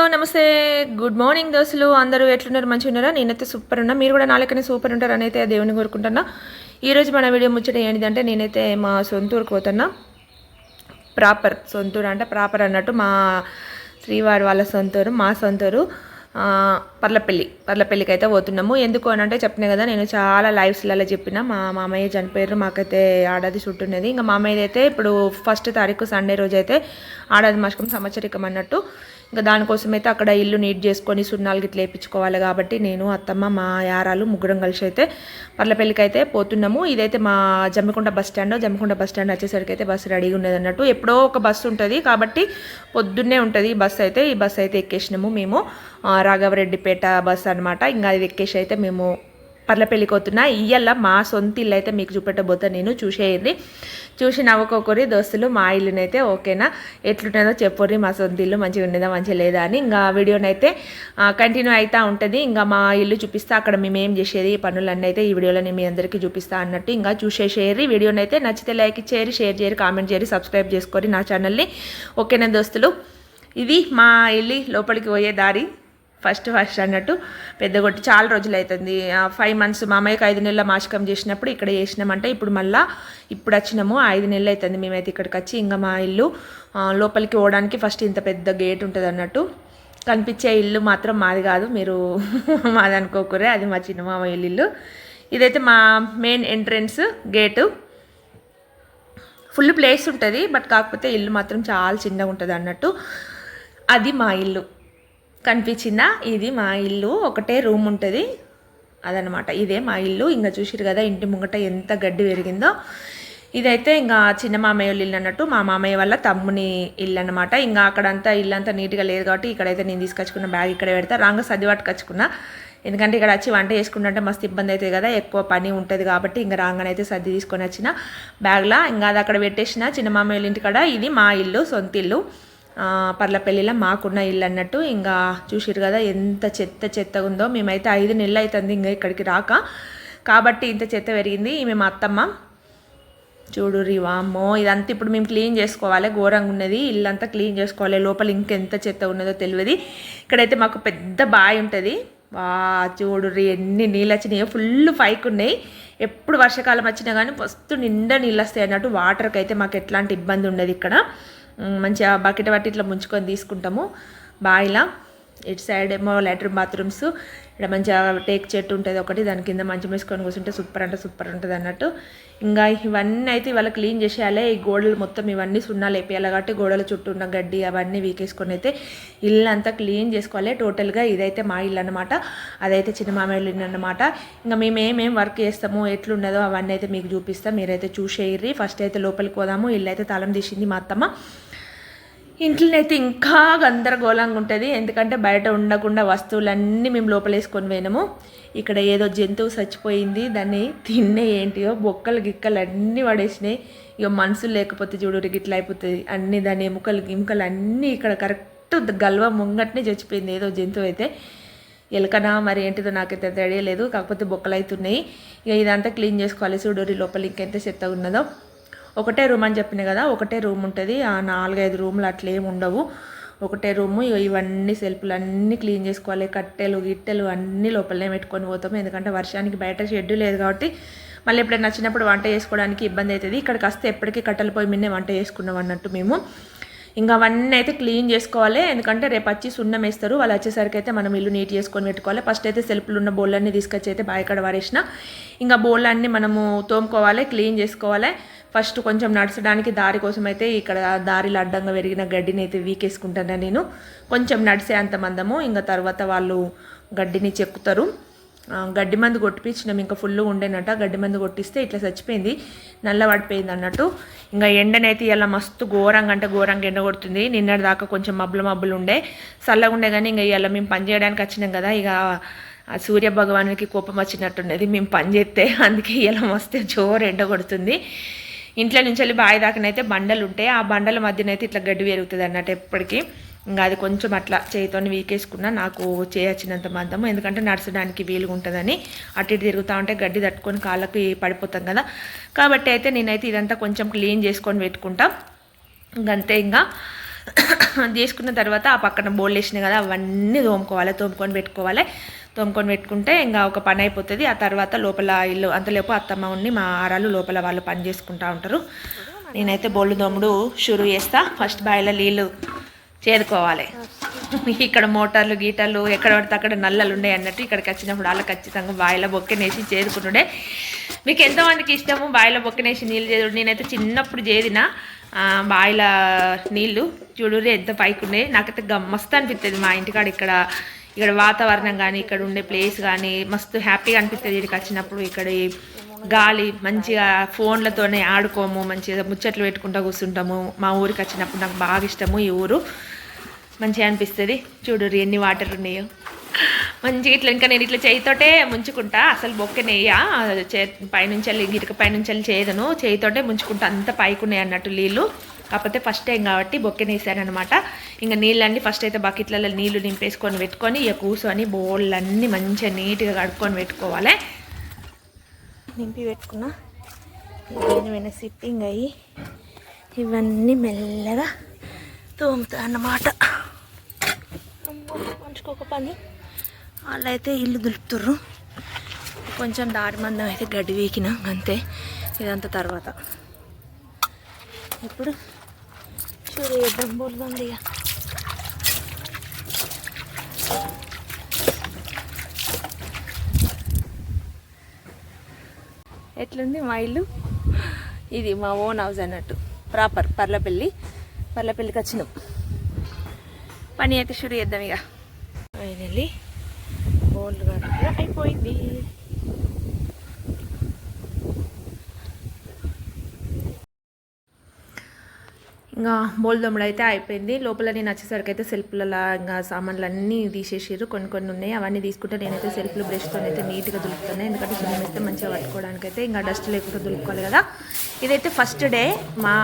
Hello నమస్తే. Good morning దోస్తులు. అందరూ ఎట్లున్నారు? మంచిగా ఉన్నారా నేనైతే సూపర్ ఉన్నా మీరు కూడా నాలుకనే సూపర్ ఉంటారు అని అయితే దేవుని కోరుకుంటున్నా. ఈరోజు మన వీడియో ముచ్చట ఏంటిదంటే నేనైతే మా సొంతూరుకు పోతున్నా. ప్రాపర్ సొంతూరు అంటే ప్రాపర్ అన్నట్టు మా శ్రీవారి వాళ్ళ సొంతూరు మా సొంతూరు పర్లపల్లి పర్లపల్లికి అయితే పోతున్నాము. ఎందుకు అని అంటే చెప్పిన కదా నేను చాలా లైఫ్స్లలో చెప్పిన. మా మామయ్య చనిపోయారు మాకైతే ఆడాది చుట్టున్నది ఇంకా మామయ్యది అయితే ఇప్పుడు ఫస్ట్ తారీఖు సండే రోజు అయితే ఆడాది మాసకం సంవత్సరికం అన్నట్టు. ఇంకా దానికోసం అయితే అక్కడ ఇల్లు నీట్ చేసుకొని సున్నాలు గిట్ల వేయించుకోవాలి కాబట్టి నేను అత్తమ్మ మా యారాలు ముగ్గురం కలిసి అయితే పర్లపల్లికి అయితే పోతున్నాము. ఇదైతే మా Jammikunta bus stand Jammikunta bus stand వచ్చేసరికి అయితే బస్సు రెడీగా ఉన్నది అన్నట్టు. ఎప్పుడో ఒక బస్సు ఉంటుంది కాబట్టి పొద్దున్నే ఉంటుంది బస్సు అయితే. ఈ బస్సు అయితే ఎక్కేసినాము మేము. రాఘవరెడ్డిపేట బస్ అనమాట ఇంకా అది ఎక్కేసి అయితే మేము పర్ల పోతున్నా ఇయ్యాల మా సొంత ఇల్లు అయితే మీకు చూపెట్టబోతా నేను చూసేయండి. చూసి నవ్వుకోకరి దోస్తులు మా ఇల్లునైతే ఓకేనా? ఎట్లుంటుందో చెప్పుర్రి మా సొంత ఇల్లు మంచిగా ఉండేదా మంచిగా లేదా అని. ఇంకా వీడియోనైతే కంటిన్యూ అవుతూ ఉంటుంది. ఇంకా మా ఇల్లు చూపిస్తా అక్కడ మేము ఏం చేసేది ఈ పనులన్నీ అయితే ఈ వీడియోలో నేను మీ అందరికీ చూపిస్తా అన్నట్టు ఇంకా చూసేసేయరి వీడియోనైతే నచ్చితే లైక్ ఇచ్చేయరి షేర్ చేయరు కామెంట్ చేయరు సబ్స్క్రైబ్ చేసుకోరి నా ఛానల్ని. ఓకేనా దోస్తులు? ఇది మా ఇల్లు లోపలికి పోయే దారి. ఫస్ట్ ఫస్ట్ అన్నట్టు పెద్ద కొట్టి చాలా రోజులు అవుతుంది. ఫైవ్ మంత్స్ మామయ్యకి ఐదు నెలల మాసికం చేసినప్పుడు ఇక్కడ చేసినామంటే ఇప్పుడు మళ్ళా ఇప్పుడు వచ్చినాము ఐదు నెలలు అవుతుంది. మేమైతే ఇక్కడికి వచ్చి ఇంకా మా ఇల్లు లోపలికి పోవడానికి ఫస్ట్ ఇంత పెద్ద గేట్ ఉంటుంది అన్నట్టు. కనిపించే ఇల్లు మాత్రం మాది కాదు మీరు మాది అనుకోకూరే అది మా చిన్నమామ ఇల్లు ఇదైతే మా main entrance gate full place ఉంటుంది బట్ కాకపోతే ఇల్లు మాత్రం చాలా చిన్నగా ఉంటుంది అన్నట్టు. అది మా ఇల్లు. కనిపించిందా? ఇది మా ఇల్లు ఒకటే రూమ్ ఉంటుంది. అదనమాట ఇదే మా ఇల్లు. ఇంకా చూసిరు కదా ఇంటి ముంగట ఎంత గడ్డి పెరిగిందో. ఇదైతే ఇంకా చిన్న మామయ్య వాళ్ళ ఇల్లు అన్నట్టు. మా మామయ్య వాళ్ళ తమ్ముని ఇల్లు అనమాట ఇంకా అక్కడంతా ఇల్లు అంతా నీట్గా లేదు కాబట్టి ఇక్కడైతే నేను తీసుకొచ్చుకున్న బ్యాగ్ ఇక్కడ పెడతా. రాంగ సర్ది పట్టుకొచ్చుకున్నా ఎందుకంటే ఇక్కడ వచ్చి వంట చేసుకుంటుంటే మస్తు ఇబ్బంది అవుతుంది కదా ఎక్కువ పని ఉంటుంది కాబట్టి ఇంకా రాగానైతే సర్ది తీసుకొని వచ్చిన బ్యాగ్లా. ఇంకా అది అక్కడ పెట్టేసిన చిన్న మామయ్య వాళ్ళ ఇంటికాడ ఇది మా ఇల్లు సొంత ఇల్లు. పర్లపల్లిలో మాకున్న ఇల్లు అన్నట్టు ఇంకా చూసిరు కదా ఎంత చెత్త చెత్త ఉందో మేమైతే ఐదు నెలలు అవుతుంది ఇంకా ఇక్కడికి రాక. కాబట్టి ఇంత చెత్త పెరిగింది. ఈమె మా అత్తమ్మ. చూడు రీవామ్మో ఇదంతా ఇప్పుడు మేము క్లీన్ చేసుకోవాలి. ఘోరంగా ఉన్నది. ఇల్లంతా క్లీన్ చేసుకోవాలి. లోపల ఇంకెంత చెత్త ఉన్నదో తెలియదు. ఇక్కడైతే మాకు పెద్ద బావి ఉంటుంది. వా చూడు ఎన్ని నీళ్ళు వచ్చినాయో ఫుల్ పైకి ఉన్నాయి ఎప్పుడు వర్షాకాలం వచ్చినా కానీ ఫస్ట్ నిండా నీళ్ళు వస్తాయి అన్నట్టు. వాటర్కి అయితే మాకు ఎట్లాంటి ఇబ్బంది ఉండదు ఇక్కడ. మంచిగా బకెట్ పట్టి ఇట్లా ముంచుకొని తీసుకుంటాము. బాయిలా ఇటు సైడ్ ఏమో లాట్రిన్ బాత్రూమ్స్ ఇక్కడ మంచిగా టేక్ చెట్టు ఉంటుంది ఒకటి దాని కింద మంచం వేసుకొని కూర్చుంటే సూపర్ అంటే సూపర్ ఉంటుంది అన్నట్టు. ఇంకా ఇవన్నీ అయితే ఇవాళ క్లీన్ చేసేయాలి. ఈ గోడలు మొత్తం ఇవన్నీ సున్నాలు వేపేయాలి కాబట్టి గోడల చుట్టూ ఉన్న గడ్డి అవన్నీ వీకేసుకొని అయితే ఇల్లు అంతా క్లీన్ చేసుకోవాలి. టోటల్గా ఇదైతే మా ఇల్లు అనమాట అదైతే చిన్న మామయ్య ఇల్లు అనమాట ఇంకా మేము ఏమేమి వర్క్ చేస్తాము ఎట్లున్నదో అవన్నీ అయితే మీకు చూపిస్తాం. మీరైతే చూసేయర్రి ఫస్ట్ అయితే లోపలికి పోదాము. ఇల్లు అయితే తలం తీసింది మా అత్తమ్మ. ఇంట్లోనైతే అయితే ఇంకా గందరగోళంగా ఉంటుంది. ఎందుకంటే బయట ఉండకుండా వస్తువులన్నీ మేము లోపలేసుకొని పోయినాము. ఇక్కడ ఏదో జంతువు చచ్చిపోయింది. దాన్ని తిన్నే ఏంటియో బొక్కలు గిక్కలు అన్నీ పడేసినాయి. ఇక మనుషులు లేకపోతే చూడు గిట్ల అయిపోతుంది. అన్ని దాని ఎముకలు గిముకలు అన్నీ ఇక్కడ కరెక్ట్ గల్వ ముంగట్నే చచ్చిపోయింది. ఏదో జంతువు అయితే. ఎలకనా మరి ఏంటిదో నాకైతే తెలియలేదు కాకపోతే బొక్కలు అవుతున్నాయి ఇక ఇదంతా క్లీన్ చేసుకోవాలి. చూడరి లోపల ఇంకెంత చెత్త ఉన్నదో. ఒకటే రూమ్ అని చెప్పిన కదా ఒకటే రూమ్ ఉంటుంది. ఆ నాలుగైదు రూమ్లు అట్లేం ఉండవు. ఒకటే రూము ఇవన్నీ సెల్ఫ్లు అన్నీ క్లీన్ చేసుకోవాలి. కట్టెలు గిట్టెలు అన్నీ లోపలనే పెట్టుకొని పోతాము ఎందుకంటే వర్షానికి బయట షెడ్యూల్ లేదు కాబట్టి మళ్ళీ ఎప్పుడైనా నచ్చినప్పుడు వంట చేసుకోవడానికి ఇబ్బంది అవుతుంది. ఇక్కడికి వస్తే ఎప్పటికీ కట్టెల పొయ్యి మీదనే వంట చేసుకున్నాం అన్నట్టు మేము. ఇంకా అవన్నీ అయితే క్లీన్ చేసుకోవాలి. ఎందుకంటే రేపు వచ్చి సున్నం వేస్తారు. వాళ్ళు వచ్చేసరికి అయితే మనం ఇల్లు నీట్ చేసుకొని పెట్టుకోవాలి. ఫస్ట్ అయితే సెల్ఫ్లు ఉన్న బోళ్ళన్నీ తీసుకొచ్చి అయితే బాయికాడ వారేసిన. ఇంకా బోళ్ళన్నీ మనము తోముకోవాలి క్లీన్ చేసుకోవాలి. ఫస్ట్ కొంచెం నడచడానికి దారి కోసం అయితే ఇక్కడ దారిలో అడ్డంగా పెరిగిన గడ్డిని అయితే వీకేసుకుంటాను నేను. కొంచెం నడిసే అంత మందము. ఇంకా తర్వాత వాళ్ళు గడ్డిని చెక్కుతారు. గడ్డి మందు కొట్టిపించినాం. ఇంకా ఫుల్ ఉండేనట. గడ్డి మందు కొట్టిస్తే ఇట్లా చచ్చిపోయింది. నల్ల పడిపోయింది అన్నట్టు. ఇంకా ఎండనైతే ఇలా మస్తు ఘోరంగా అంటే ఘోరంగా ఎండ కొడుతుంది. నిన్నటి దాకా కొంచెం మబ్బులు మబ్బులు ఉండే. చల్లగా ఉండే కానీ ఇంకా ఇలా మేము పని చేయడానికి వచ్చినాం కదా. ఇక సూర్య భగవానికి కోపం వచ్చినట్టున్నది మేము పని చేస్తే అందుకే ఇలా మస్తు జోరు ఎండ కొడుతుంది. ఇంట్లో నుంచి వెళ్ళి బావి దాకానైతే బండలు ఉంటాయి. ఆ బండల మధ్యనైతే ఇట్లా గడ్డి పెరుగుతుంది అన్నట్టు ఎప్పటికీ. ఇంకా అది కొంచెం అట్లా చేయితోని వీకేసుకున్నా నాకు చేయొచ్చినంత మందము ఎందుకంటే నడచడానికి వీలుగా ఉంటుందని అటు ఇటు తిరుగుతూ ఉంటే గడ్డి తట్టుకొని కాళ్ళకి పడిపోతాం కదా. కాబట్టి అయితే నేనైతే ఇదంతా కొంచెం క్లీన్ చేసుకొని పెట్టుకుంటా. ఇంకంతే ఇంకా. చేసుకున్న తర్వాత ఆ పక్కన బోల్ వేసినాయి కదా అవన్నీ తోముకోవాలి తోముకొని పెట్టుకోవాలి. తోముకొని పెట్టుకుంటే ఇంకా ఒక పని అయిపోతుంది. ఆ తర్వాత లోపల ఇల్లు అంతలోపు అత్తమ్మ ఉండి మా ఆరాలు లోపల వాళ్ళు పని చేసుకుంటా ఉంటారు. నేనైతే బోళ్ళు దోముడు షురు చేస్తా. ఫస్ట్ బాయిలో నీళ్ళు చేరుకోవాలి. ఇక్కడ మోటార్లు గీటర్లు ఎక్కడ పడితే అక్కడ నల్లలు ఉన్నాయి అన్నట్టు ఇక్కడికి వచ్చినప్పుడు అలా ఖచ్చితంగా బాయిల బొక్కనేసి చేరుకుంటుండే. మీకు ఎంతమందికి ఇష్టము బాయిలో బొక్కనేసి నీళ్ళు చేదు నేనైతే చిన్నప్పుడు చేదినా బాయిల నీళ్ళు. చూడురే ఎంత పైకి ఉన్నాయి నాకైతే గమ్ మస్తు అనిపిస్తుంది మా ఇంటికాడ ఇక్కడ ఇక్కడ వాతావరణం కానీ ఇక్కడ ఉండే ప్లేస్ కానీ మస్తు హ్యాపీగా అనిపిస్తుంది ఇక్కడికి వచ్చినప్పుడు. ఇక్కడ గాలి మంచిగా ఫోన్లతోనే ఆడుకోము మంచిగా ముచ్చట్లు పెట్టుకుంటూ కూర్చుంటాము. మా ఊరికి వచ్చినప్పుడు నాకు బాగా ఇష్టము ఈ ఊరు. మంచిగా అనిపిస్తుంది. చూడు ఎన్ని వాటర్ ఉన్నాయో మంచిగా ఇట్లా ఇంకా నేను ఇట్లా చేయితోటే ముంచుకుంటా. అసలు బొక్క చే పైనుంచి వెళ్ళి గిరిక పైనుంచి వెళ్ళి చేయదను చేయితోటే ముంచుకుంటా. అంత పైకి ఉన్నాయి అన్నట్టు నీళ్ళు. కాకపోతే ఫస్ట్ టైం కాబట్టి బొక్కెనేసాను అనమాట ఇంకా నీళ్ళన్నీ ఫస్ట్ అయితే బకెట్లలో నీళ్ళు నింపేసుకొని పెట్టుకొని ఇక కూర్చొని బోళ్ళన్నీ మంచిగా నీట్గా కడుక్కొని పెట్టుకోవాలి. నింపి పెట్టుకున్నా. దేనివైనా సిట్టింగ్ అయ్యి ఇవన్నీ మెల్లగా తోముతా అన్నమాట. అమ్మో, ఒక పని. వాళ్ళైతే ఇల్లు దులుపుతుర్రు. కొంచెం దారి మందం అయితే గడ్డి వీకిన అంతే. ఇదంతా తర్వాత. ఇప్పుడు చూడు యుద్ధం బోల్దండి ఇక ఎట్లుంది మా ఇల్లు? ఇది మా ఓన్ హౌస్ అన్నట్టు. ప్రాపర్ పర్లపల్లి. పర్లపల్లికి వచ్చినాం. పని అయితే షురు చేద్దాం ఇక ఫైనల్లీ కూడా అయిపోయింది. ఇంకా బోల్దమ్ముడు అయితే అయిపోయింది. లోపల నేను వచ్చేసరికి అయితే సెల్ఫ్లలో ఇంకా సామాన్లు అన్నీ తీసేసారు కొన్ని కొన్ని ఉన్నాయి. అవన్నీ తీసుకుంటే నేనైతే సెల్ఫ్లు బ్రష్తో అయితే నీట్గా దులుపుతాను ఎందుకంటే సున్నం వేస్తే మంచిగా పట్టుకోవడానికి అయితే ఇంకా డస్ట్ లేకుండా దులుపుకోవాలి కదా. ఇదైతే ఫస్ట్ డే మా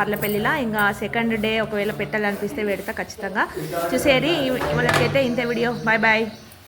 పర్లపల్లిలో ఇంకా సెకండ్ డే ఒకవేళ పెట్టాలనిపిస్తే పెడతా ఖచ్చితంగా. చూసేరి ఇవాళకైతే ఇంత వీడియో. Bye bye.